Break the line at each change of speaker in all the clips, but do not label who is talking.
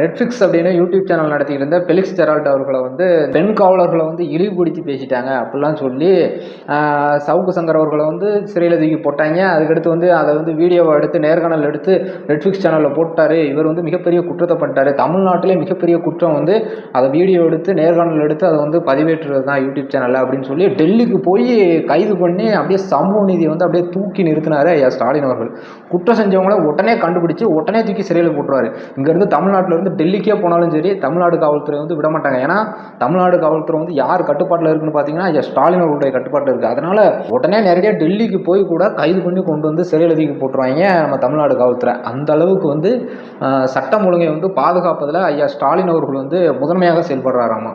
ரெட்ஃபிக்ஸ் அப்படின்னு YouTube channel நடத்திக்கிட்டு இருந்த பெலிக்ஸ் ஜெரால்ட் அவர்களை வந்து பெண் காவலர்களை வந்து இழிவுபடுத்தி பேசிட்டாங்க அப்படிலாம் சொல்லி சவுக்கு சங்கர் அவர்களை வந்து சிறையில் தூக்கி போட்டாங்க. அதுக்கடுத்து வந்து அதை வந்து வீடியோவை எடுத்து நேர்காணல் எடுத்து ரெட்ஃபிக்ஸ் சேனலில் போட்டார். இவர் வந்து மிகப்பெரிய குற்றத்தை பண்ணிட்டார். தமிழ்நாட்டிலே மிகப்பெரிய குற்றம் வந்து அதை வீடியோ எடுத்து நேர்காணல் எடுத்து அதை வந்து பதிவேற்றுறது தான் யூடியூப் சேனலில் அப்படின்னு சொல்லி டெல்லிக்கு போய் கைது பண்ணி அப்படியே சமூக நீதியை வந்து அப்படியே தூக்கி நிறுத்தினார் ஐயா ஸ்டாலின் அவர்கள். குற்றம் செஞ்சவங்கள உடனே கண்டுபிடிச்சு உடனே தூக்கி சிறையில் போட்டுருவார். இங்கேருந்து தமிழ்நாட்டில் இருந்து டெல்லிக்கே போனாலும் சரி தமிழ்நாடு காவல்துறை வந்து விட மாட்டாங்க ஏன்னா தமிழ்நாடு காவல்துறை வந்து யார் கட்டுப்பாட்டில் இருக்குன்னு பார்த்தீங்கன்னா ஐயா ஸ்டாலின் அவருடைய கட்டுப்பாட்டில் இருக்குது அதனால் உடனே நேரடியாக டெல்லிக்கு போய் கூட கைது பண்ணி கொண்டு வந்து சிறையில் அதிகம் போட்டுருவாங்க நம்ம தமிழ்நாடு காவல்துறை. அந்த அளவுக்கு வந்து சட்டம் ஒழுங்கை வந்து பாதுகாப்பதில் ஐயா ஸ்டாலின் அவர்கள் வந்து முதன்மையாக செயல்படுறாராமா.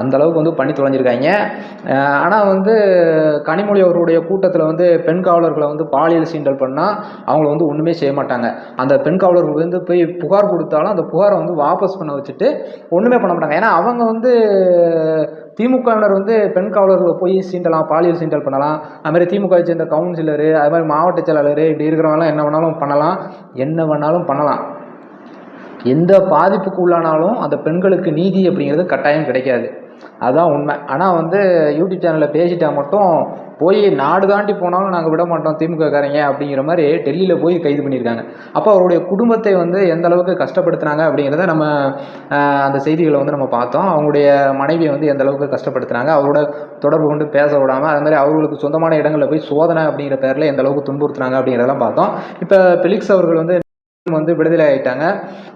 அந்தளவுக்கு வந்து பண்ணி தொலைஞ்சிருக்காங்க. ஆனால் வந்து கனிமொழி அவர்களுடைய கூட்டத்தில் வந்து பெண் காவலர்களை வந்து பாலியல் சீண்டல் பண்ணால் அவங்கள வந்து ஒன்றுமே செய்ய மாட்டாங்க. அந்த பெண் காவலர்கள் வந்து போய் புகார் கொடுத்தாலும் அந்த புகாரை வந்து வாபஸ் பண்ண வச்சுட்டு ஒன்றுமே பண்ண மாட்டாங்க. ஏன்னா அவங்க வந்து திமுகவினர் வந்து பெண் காவலர்களை போய் சீண்டலாம் பாலியல் சீண்டல் பண்ணலாம். அதுமாதிரி திமுக சேர்ந்த கவுன்சிலரு அது மாதிரி மாவட்ட செயலாளர் இப்படி இருக்கிறவங்களாம் என்ன வேணாலும் பண்ணலாம். என்ன வேணாலும் பண்ணலாம். எந்த பாதிப்புக்கு உள்ளானாலும் அந்த பெண்களுக்கு நீதி அப்படிங்கிறது கட்டாயம் கிடைக்காது. அதுதான் உண்மை. ஆனால் வந்து யூடியூப் சேனலில் பேசிட்டா மட்டும் போய் நாடு தாண்டி போனாலும் நாங்கள் விட மாட்டோம் திமுககாரங்க அப்படிங்கிற மாதிரி டெல்லியில் போய் கைது பண்ணியிருக்காங்க. அப்போ அவருடைய குடும்பத்தை வந்து எந்த அளவுக்கு கஷ்டப்படுத்துனாங்க அப்படிங்கிறத நம்ம அந்த செய்திகளை வந்து நம்ம பார்த்தோம். அவங்களுடைய மனைவியை வந்து எந்த அளவுக்கு கஷ்டப்படுத்துனாங்க அவரோட தொடர்பு கொண்டு பேச விடாமல் அது மாதிரி அவர்களுக்கு சொந்தமான இடங்களில் போய் சோதனை அப்படிங்கிற பேரில் எந்த அளவுக்கு துன்புறுத்துனாங்க அப்படிங்கிறதெல்லாம் பார்த்தோம். இப்போ பெலிக்ஸ் அவர்கள் வந்து வந்து விடுதலை ஆகிட்டாங்க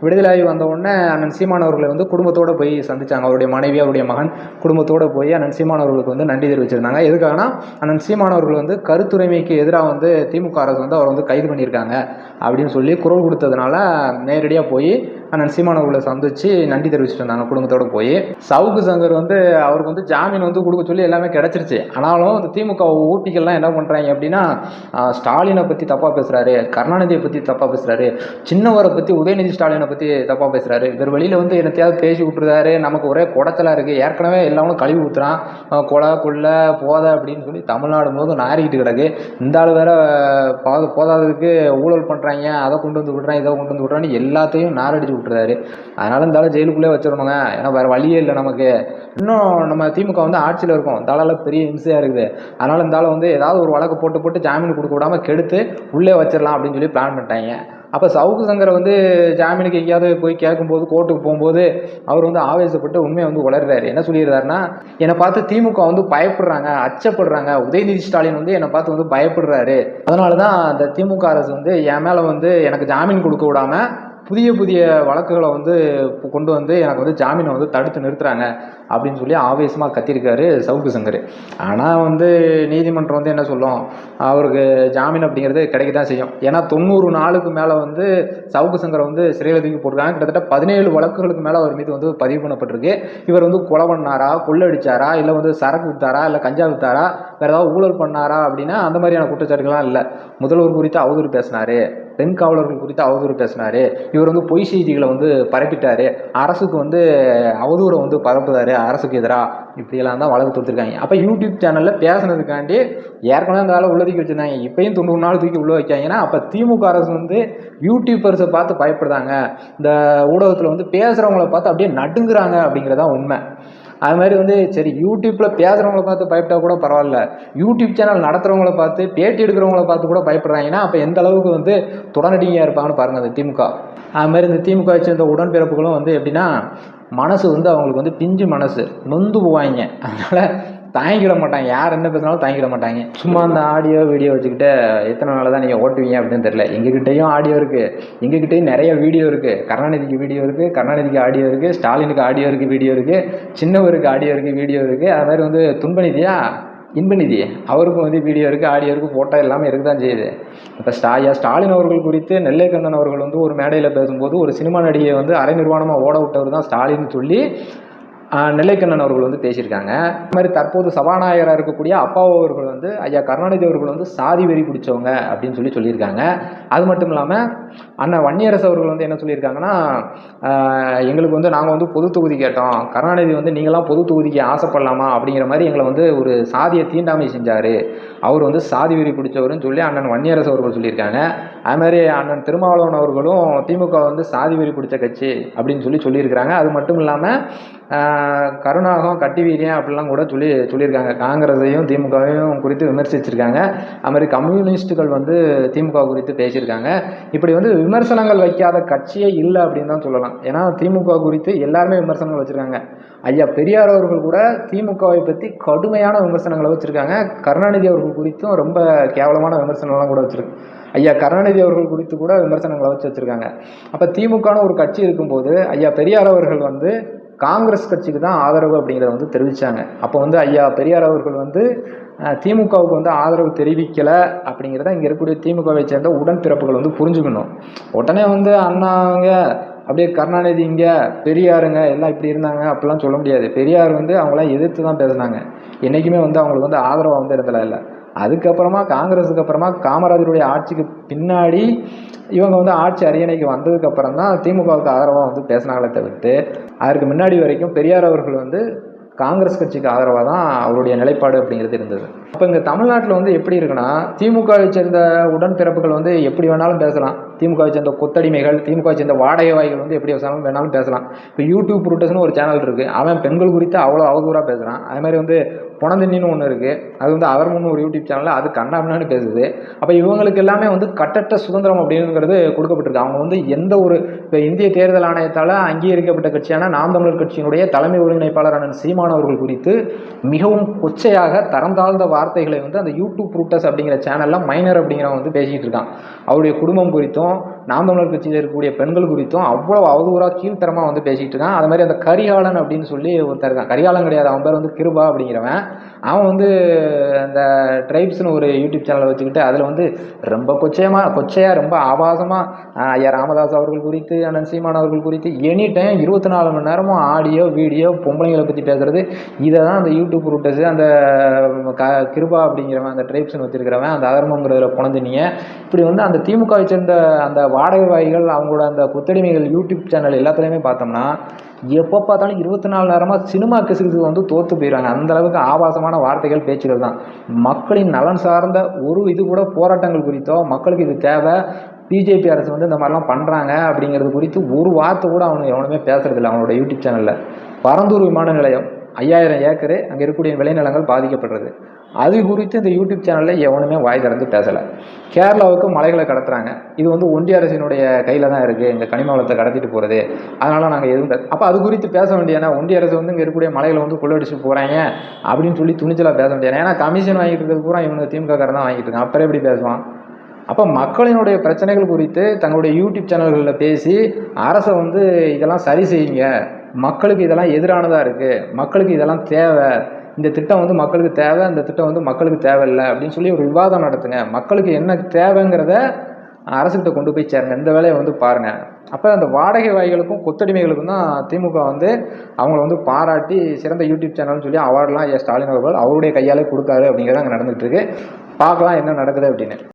விடுதலை ஆகி வந்த உடனே அண்ணன் சீமான் அவர்களை வந்து குடும்பத்தோடு போய் சந்தித்தாங்க அவருடைய மனைவி அவருடைய மகன் குடும்பத்தோடு போய் அண்ணன் சீமான் அவர்களுக்கு வந்து நன்றி தெரிவிச்சிருந்தாங்க. எதுக்காகனா அண்ணன் சீமான் அவர்கள் வந்து கருத்துரிமைக்கு எதிராக வந்து திமுக அரசு வந்து அவர் வந்து கைது பண்ணியிருக்காங்க அப்படின்னு சொல்லி குரல் கொடுத்ததுனால நேரடியாக போய் அண்ணன் சீமான் அவர்களை சந்திச்சு நன்றி தெரிவிச்சுட்டு இருந்தாங்க குடும்பத்தோடு போய். சவுக்கு சங்கர் வந்து அவருக்கு வந்து ஜாமீன் வந்து கொடுக்க சொல்லி எல்லாமே கிடச்சிருச்சு. ஆனாலும் இந்த திமுக ஊட்டிகள்லாம் என்ன பண்ணுறாங்க அப்படின்னா ஸ்டாலினை பற்றி தப்பாக பேசுகிறாரு கருணாநிதியை பற்றி தப்பாக பேசுகிறாரு சின்னவரை பற்றி உதயநிதி ஸ்டாலினை பற்றி தப்பாக பேசுகிறாரு இவர் வெளியில் வந்து என்னத்தையாவது பேசி விட்டுருந்தாரு நமக்கு ஒரே குடத்தலாக இருக்குது ஏற்கனவே எல்லாமே கழுவி ஊற்றுறான் கொலை கொள்ளை போத அப்படின்னு சொல்லி தமிழ்நாடு முழுவதும் நாரிக்கிட்டு கிடக்கு. இந்த ஆள் வேற போதாததுக்கு ஊழல் பண்ணுறாங்க அதை கொண்டு வந்து விடுறாங்க இதை கொண்டு வந்து விடுறான்னு எல்லாத்தையும் நாரடிச்சு விட்டுறாரு. அதனால இந்த ஆளை ஜெயிலுக்குள்ளே வச்சிடணுங்க. ஏன்னா வேறு வழியே இல்லை நமக்கு. இன்னும் நம்ம திமுக வந்து ஆட்சியில் இருக்கும். தலால பெரிய இம்சையாக இருக்குது. அதனால இந்த ஆளை வந்து ஏதாவது ஒரு வழக்கு போட்டு போட்டு ஜாமீன் கொடுக்க விடாமல் கெடுத்து உள்ளே வச்சிடலாம் அப்படின்னு சொல்லி பிளான் பண்ணிட்டாங்க. அப்போ சவுக்கு சங்கரை வந்து ஜாமீனுக்கு எங்கேயாவது போய் கேட்கும்போது கோர்ட்டுக்கு போகும்போது அவர் வந்து ஆவேசப்பட்டு உண்மையை வந்து உளர்றாரு. என்ன சொல்லிடுறாருன்னா என்னை பார்த்து திமுக வந்து பயப்படுறாங்க அச்சப்படுறாங்க. உதயநிதி ஸ்டாலின் வந்து என்னை பார்த்து வந்து பயப்படுறாரு. அதனால தான் அந்த திமுக அரசு வந்து என் மேலே வந்து எனக்கு ஜாமீன் கொடுக்க விடாமல் புதிய புதிய வழக்குகளை வந்து கொண்டு வந்து எனக்கு வந்து ஜாமீனை வந்து தடுத்து நிறுத்துறாங்க அப்படின்னு சொல்லி ஆவேசமாக கத்திருக்காரு சவுக்கு சங்கர். ஆனால் வந்து நீதிமன்றம் வந்து என்ன சொல்லும்? அவருக்கு ஜாமீன் அப்படிங்கிறது கிடைக்க தான் செய்யும். ஏன்னா தொண்ணூறு நாளுக்கு மேலே வந்து சவுக்கு சங்கரை வந்து சிறையில் தூக்கி போட்டிருக்காங்க. கிட்டத்தட்ட பதினேழு வழக்குகளுக்கு மேலே அவர் மீது வந்து பதிவு பண்ணப்பட்டிருக்கு. இவர் வந்து கொலை பண்ணாரா கொள்ளடிச்சாரா இல்லை வந்து சரக்கு வித்தாரா இல்லை கஞ்சா வித்தாரா வேறு ஏதாவது ஊழல் பண்ணாரா அப்படின்னா அந்த மாதிரியான குற்றச்சாட்டுகள்லாம் இல்லை. முதல்வர் குறித்து அவதூறு பேசினார். பெண் காவலர்கள் குறித்து அவதூறு பேசினார். இவர் வந்து பொய் செய்திகளை வந்து பரப்பிட்டார். அரசுக்கு வந்து அவதூறை வந்து பரப்புதார் அரசுக்கு எதிராக இப்படியெல்லாம் தான் வழக்கு தொடுத்துருக்காங்க. அப்போ யூடியூப் சேனலில் பேசுனதுக்காண்டி ஏற்கனவே அந்த உள்ள தூக்கி வச்சுருந்தாங்க. இப்பயும் தொண்ணூறு நாள் தூக்கி உள்ள வைக்காங்கன்னா அப்போ திமுக அரசு வந்து யூடியூபர்ஸை பார்த்து பயப்படுறாங்க இந்த ஊடகத்தில் வந்து பேசுகிறவங்கள பார்த்து அப்படியே நடுங்குறாங்க அப்படிங்கிறதான் உண்மை. அது மாதிரி வந்து சரி யூடியூப்பில் பேசுகிறவங்கள பார்த்து பயப்பட்டா கூட பரவாயில்ல. யூடியூப் சேனல் நடத்துகிறவங்கள பார்த்து பேட்டி எடுக்கிறவங்கள பார்த்து கூட பயப்படுறாங்கன்னா அப்போ எந்த அளவுக்கு வந்து தொடரடியாக இருப்பாங்கன்னு பாருங்கள் அந்த திமுக. அது மாதிரி இந்த திமுக சேர்ந்த உடன்பிறப்புகளும் வந்து எப்படின்னா மனசு வந்து அவங்களுக்கு வந்து பிஞ்சு மனசு. நொந்து போவாங்க. அதனால் தாங்கிட மாட்டாங்க யார் என்ன பேசினாலும் தாங்கிட மாட்டாங்க சும்மா அந்த ஆடியோ வீடியோ வச்சுக்கிட்டு எத்தனை நாள் தான் நீங்கள் ஓட்டுவீங்க அப்படின்னு தெரியல. எங்ககிட்டயும் ஆடியோ இருக்குது எங்ககிட்டயும் நிறைய வீடியோ இருக்குது கருணாநிதிக்கு வீடியோ இருக்குது கருணாநிதிக்கு ஆடியோ இருக்குது ஸ்டாலினுக்கு ஆடியோ இருக்குது வீடியோ இருக்குது சின்னவருக்கு ஆடியோ இருக்குது வீடியோ இருக்குது அது மாதிரி வந்து துன்பநிதியா? இன்பநிதி. அவருக்கும் வந்து வீடியோ இருக்குது ஆடியோ இருக்குது ஃபோட்டோ எல்லாமே இருக்க தான் செய்யுது. இப்போ ஸ்டாயா ஸ்டாலின் அவர்கள் குறித்து நெல்லை கண்ணன் அவர்கள் வந்து ஒரு மேடையில் பேசும்போது ஒரு சினிமா நடிகையை வந்து அரை நிர்வாணமாக ஓட விட்டவர் தான் ஸ்டாலின் சொல்லி நெல்லைக்கண்ணன் அவர்கள் வந்து பேசியிருக்காங்க. அது மாதிரி தற்போது சபாநாயகராக இருக்கக்கூடிய அப்பாவு அவர்கள் வந்து ஐயா கருணாநிதி அவர்கள் வந்து சாதி வெறி பிடிச்சவங்க அப்படின்னு சொல்லி சொல்லியிருக்காங்க. அது மட்டும் இல்லாமல் அண்ணன் வன்னியரசு அவர்கள் வந்து என்ன சொல்லியிருக்காங்கன்னா எங்களுக்கு வந்து நாங்கள் வந்து பொது தொகுதி கேட்டோம். கருணாநிதி வந்து நீங்களாம் பொது தொகுதிக்கு ஆசைப்படலாமா அப்படிங்கிற மாதிரி எங்களை வந்து ஒரு சாதியை தீண்டாமை செஞ்சார். அவர் வந்து சாதி வெறி பிடிச்சவருன்னு சொல்லி அண்ணன் வன்னியரசு அவர்கள் சொல்லியிருக்காங்க. அது மாதிரி அண்ணன் திருமாவளவன் அவர்களும் திமுக வந்து சாதி வெறி பிடிச்ச கட்சி அப்படின்னு சொல்லி சொல்லியிருக்கிறாங்க. அது மட்டும் இல்லாமல் கருணாகம் கட்டி வீரியம் அப்படிலாம் கூட சொல்லி சொல்லியிருக்காங்க. காங்கிரஸையும் திமுகவையும் குறித்து விமர்சிச்சிருக்காங்க. அது மாதிரி கம்யூனிஸ்ட்டுகள் வந்து திமுக குறித்து பேசியிருக்காங்க. இப்படி வந்து விமர்சனங்கள் வைக்காத கட்சியே இல்லை அப்படின்னு தான் சொல்லலாம். ஏன்னா திமுக குறித்து எல்லாருமே விமர்சனங்கள் வச்சுருக்காங்க. ஐயா பெரியார் அவர்கள் கூட திமுகவை பற்றி கடுமையான விமர்சனங்களை வச்சுருக்காங்க. கருணாநிதி அவர்கள் குறித்தும் ரொம்ப கேவலமான விமர்சனங்கள்லாம் கூட வச்சுருக்கு. ஐயா கருணாநிதி அவர்கள் குறித்து கூட விமர்சனங்களை வச்சு வச்சுருக்காங்க. அப்போ திமுகன்னு ஒரு கட்சி இருக்கும்போது ஐயா பெரியார் அவர்கள் வந்து காங்கிரஸ் கட்சிக்கு தான் ஆதரவு அப்படிங்கிறத வந்து தெரிவித்தாங்க அப்போ வந்து ஐயா பெரியார் அவர்கள் வந்து திமுகவுக்கு வந்து ஆதரவு தெரிவிக்கலை அப்படிங்கிறத இங்கே இருக்கக்கூடிய திமுகவை சேர்ந்த உடன்பிறப்புகள் வந்து புரிஞ்சுக்கணும். உடனே வந்து அண்ணாங்க அப்படியே கருணாநிதிங்க பெரியாருங்க எல்லாம் இப்படி இருந்தாங்க அப்படிலாம் சொல்ல முடியாது. பெரியார் வந்து அவங்களாம் எதிர்த்து தான் பேசுனாங்க. என்றைக்குமே வந்து அவங்களுக்கு வந்து ஆதரவாக வந்து இருந்தல இல்லை அதுக்கப்புறமா காங்கிரஸுக்கு அப்புறமா காமராஜருடைய ஆட்சிக்கு பின்னாடி இவங்க வந்து ஆட்சி அரியணைக்கு வந்ததுக்கப்புறம் தான் திமுகவுக்கு ஆதரவாக வந்து பேசினாங்களே தவிர்த்து அதற்கு முன்னாடி வரைக்கும் பெரியார் அவர்கள் வந்து காங்கிரஸ் கட்சிக்கு ஆதரவாக தான் அவருடைய நிலைப்பாடு அப்படிங்கிறது இருந்தது. அப்போ இங்கே தமிழ்நாட்டில் வந்து எப்படி இருக்குன்னா திமுகவை சேர்ந்த உடன்பிறப்புகள் வந்து எப்படி வேணாலும் பேசலாம். திமுகவை சேர்ந்த கொத்தடிமைகள் திமுகவை சேர்ந்த வாடகைவாய்கள் வந்து எப்படி பேசலாம் வேணாலும் பேசலாம். இப்போ யூடியூப் புருட்டஸ்னு ஒரு சேனல் இருக்குது அவன் பெண்கள் குறித்து அவ்வளோ அவதூறாக பேசுகிறான் அதே மாதிரி வந்து புனந்தின்னு ஒன்று இருக்குது அது வந்து அவர்முன்னு ஒரு யூடியூப் சேனலில் அது கண்ணாமண்ணு பேசுது. அப்போ இவங்களுக்கு எல்லாமே வந்து கட்டற்ற சுதந்திரம் அப்படிங்கிறது கொடுக்கப்பட்டிருக்கு. அவங்க வந்து எந்த ஒரு இப்போ இந்திய தேர்தல் ஆணையத்தால் அங்கீகரிக்கப்பட்ட கட்சியான நாம் தமிழர் கட்சியினுடைய தலைமை ஒருங்கிணைப்பாளர் அண்ணன் சீமான் அவர்கள் குறித்து மிகவும் கொச்சையாக தரம் தாழ்ந்த வார்த்தைகளை வந்து அந்த யூடியூப் ரூட்டஸ் அப்படிங்கிற சேனலில் மைனர் அப்படிங்கிறவங்க வந்து பேசிக்கிட்டு இருக்கான். அவருடைய குடும்பம் குறித்தும் நாம் தமிழர் கட்சியில் இருக்கக்கூடிய பெண்கள் குறித்தும் அவ்வளோ அவதூறாக கீழ்த்தரமாக வந்து பேசிகிட்டு இருக்கான். அது மாதிரி அந்த கரிகாலன் அப்படின்னு சொல்லி ஒருத்தர் இருக்கான். கரிகாலன் கிடையாது. அவன் பேர் வந்து கிருபா அப்படிங்கிறவன். அவன் வந்து அந்த ட்ரைப்ஸ்னு ஒரு யூடியூப் சேனலை வச்சுக்கிட்டு அதில் வந்து ரொம்ப கொச்சையமாக கொச்சையாக ரொம்ப ஆபாசமாக ஐயா ராமதாஸ் அவர்கள் குறித்து அண்ணன் சீமான் அவர்கள் குறித்து எனி டைம் இருபத்தி நாலு மணி நேரமும் ஆடியோ வீடியோ பொம்பளைங்களை பற்றி பேசுகிறது இதை தான் அந்த யூடியூப் ரூட்டஸு அந்த க கிருபா அப்படிங்கிறவன் அந்த ட்ரைப்ஸ்னு வச்சுருக்கிறவன் அந்த அதர்மங்கிறதுல புனந்தினிய இப்படி வந்து அந்த திமுகவை சேர்ந்த அந்த வாடகைவாய்கள் அவங்களோட அந்த கொத்தடிமைகள் யூடியூப் சேனல் எல்லாத்துலேயுமே பார்த்தோம்னா எப்போ பார்த்தாலும் இருபத்தி நாலு நேரமாக சினிமா கிசுகிசு வந்து தோற்று போயிடுறாங்க. அந்தளவுக்கு ஆபாசமான வார்த்தைகள் பேச்சுகள் தான். மக்களின் நலன் சார்ந்த ஒரு இது கூட போராட்டங்கள் குறித்தோ மக்களுக்கு இது தேவை பிஜேபி அரசு வந்து இந்த மாதிரிலாம் பண்ணுறாங்க அப்படிங்கிறது குறித்து ஒரு வார்த்தை கூட அவனுக்கு எவனுமே பேசுறதில்ல அவனோட யூடியூப் சேனலில் பரந்தூர் விமான நிலையம் ஐயாயிரம் ஏக்கரு அங்கே இருக்கக்கூடிய விளைநிலங்கள் பாதிக்கப்படுறது. அது குறித்து இந்த யூடியூப் சேனலில் எவனுமே வாய் திறந்து பேசலை. கேரளாவுக்கு மலைகளை கடத்துறாங்க. இது வந்து ஒன்றிய அரசினுடைய கையில் தான் இருக்குது இந்த கனிம வளத்தை கடத்திட்டு போகிறது அதனால் நாங்கள் எதுவும் அப்போ அது குறித்து பேச வேண்டியனா ஒன்றிய அரசு வந்து இங்கே இருக்கக்கூடிய மலைகளை வந்து கொள்ளடிச்சு போகிறாங்க அப்படின்னு சொல்லி துணிச்சலாக பேச வேண்டியது ஏன்னா கமிஷன் வாங்கிட்டு இருக்கிறது பூரா இவனுக்கு திமுக காரன் தான் வாங்கிட்டு இருக்கான். அப்புறம் எப்படி பேசுவான்? அப்போ மக்களினுடைய பிரச்சனைகள் குறித்து தங்களுடைய யூடியூப் சேனல்களில் பேசி அரசை வந்து இதெல்லாம் சரி செய்யுங்க. மக்களுக்கு இதெல்லாம் எதிரானதாக இருக்குது மக்களுக்கு இதெல்லாம் தேவை. இந்த திட்டம் வந்து மக்களுக்கு தேவை இந்த திட்டம் வந்து மக்களுக்கு தேவையில்லை அப்படின்னு சொல்லி ஒரு விவாதம் நடத்துங்க. மக்களுக்கு என்ன தேவைங்கிறத அரசுகிட்ட கொண்டு போய் சேருங்க. இந்த வேலையை வந்து பாருங்கள் அப்போ அந்த வாடகை வாய்களுக்கும் கொத்தடிமைகளுக்கும் தான் திமுக வந்து அவங்கள வந்து பாராட்டி சிறந்த யூடியூப் சேனல்னு சொல்லி அவார்ட்லாம் ஏ ஸ்டாலின் அவர்கள் அவருடைய கையாலே கொடுத்தாரு அப்படிங்கிறது அங்கே நடந்துகிட்டு இருக்கு. பார்க்கலாம் என்ன நடக்குது அப்படின்னு.